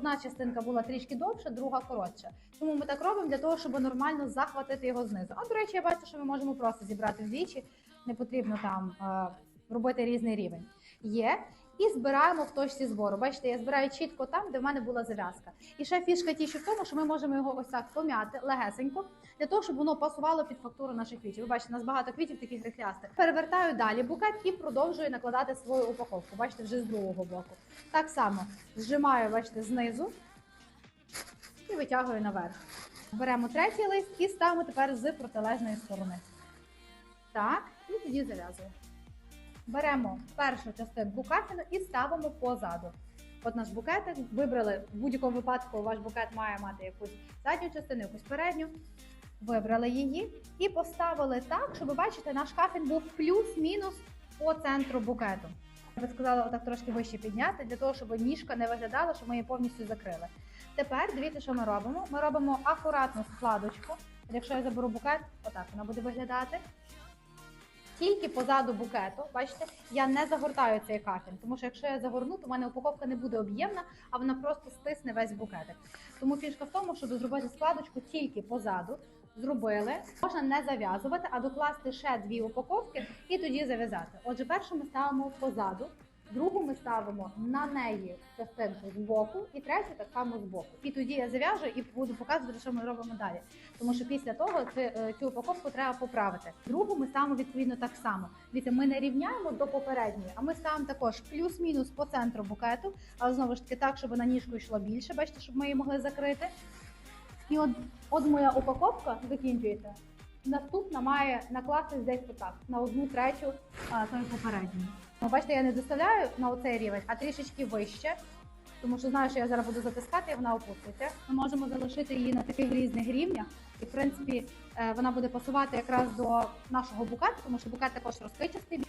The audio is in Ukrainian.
одна частинка була трішки довша, друга коротша. Тому ми так робимо для того, щоб нормально захватити його знизу. А до речі, я бачу, що ми можемо просто зібрати вдвічі, не потрібно там е, робити різний рівень. Є. І збираємо в точці збору. Бачите, я збираю чітко там, де в мене була зав'язка. І ще фішка ті, що в тому, що ми можемо його ось так пом'яти легесенько, для того, щоб воно пасувало під фактуру наших квітів. Ви бачите, у нас багато квітів таких рихлястих. Перевертаю далі букет і продовжую накладати свою упаковку. Бачите, вже з другого боку. Так само зжимаю, бачите, знизу і витягую наверх. Беремо третій лист і ставимо тепер з протилежної сторони. Так, і тоді зав'язуємо. Беремо першу частинку кафіну і ставимо позаду. От наш букетик вибрали в будь-якому випадку. Ваш букет має мати якусь задню частину, якусь передню. Вибрали її і поставили так, щоб ви бачите, наш кафін був плюс-мінус по центру букету. Я би сказала, отак трошки вище підняти, для того, щоб ніжка не виглядала, щоб ми її повністю закрили. Тепер дивіться, що ми робимо. Ми робимо акуратну складочку. Якщо я заберу букет, отак вона буде виглядати. Тільки позаду букету, бачите, я не загортаю цей кафін, тому що якщо я загорну, то в мене упаковка не буде об'ємна, а вона просто стисне весь букетик. Тому фішка в тому, щоб зробити складочку тільки позаду. Зробили, можна не зав'язувати, а докласти ще дві упаковки і тоді зав'язати. Отже, першу ми ставимо позаду, другу ми ставимо на неї частинку з боку, і третю так само з боку. І тоді я зав'яжу і буду показувати, що ми робимо далі. Тому що після того цю, е, цю упаковку треба поправити. Другу ми ставимо відповідно так само. Дивіться, ми не рівняємо до попередньої, а ми ставимо також плюс-мінус по центру букету, але знову ж таки так, щоб на ніжку йшло більше. Бачите, щоб ми її могли закрити. І от, от моя упаковка закінчується. Наступна має накластись десь отак, на одну третю тої попередньої. Ну, бачите, я не доставляю на оцей рівень, а трішечки вище, тому що знаю, що я зараз буду затискати і вона опуститься. Ми можемо залишити її на таких різних рівнях. І, в принципі, е, вона буде пасувати якраз до нашого букету, тому що букет також розкричастий.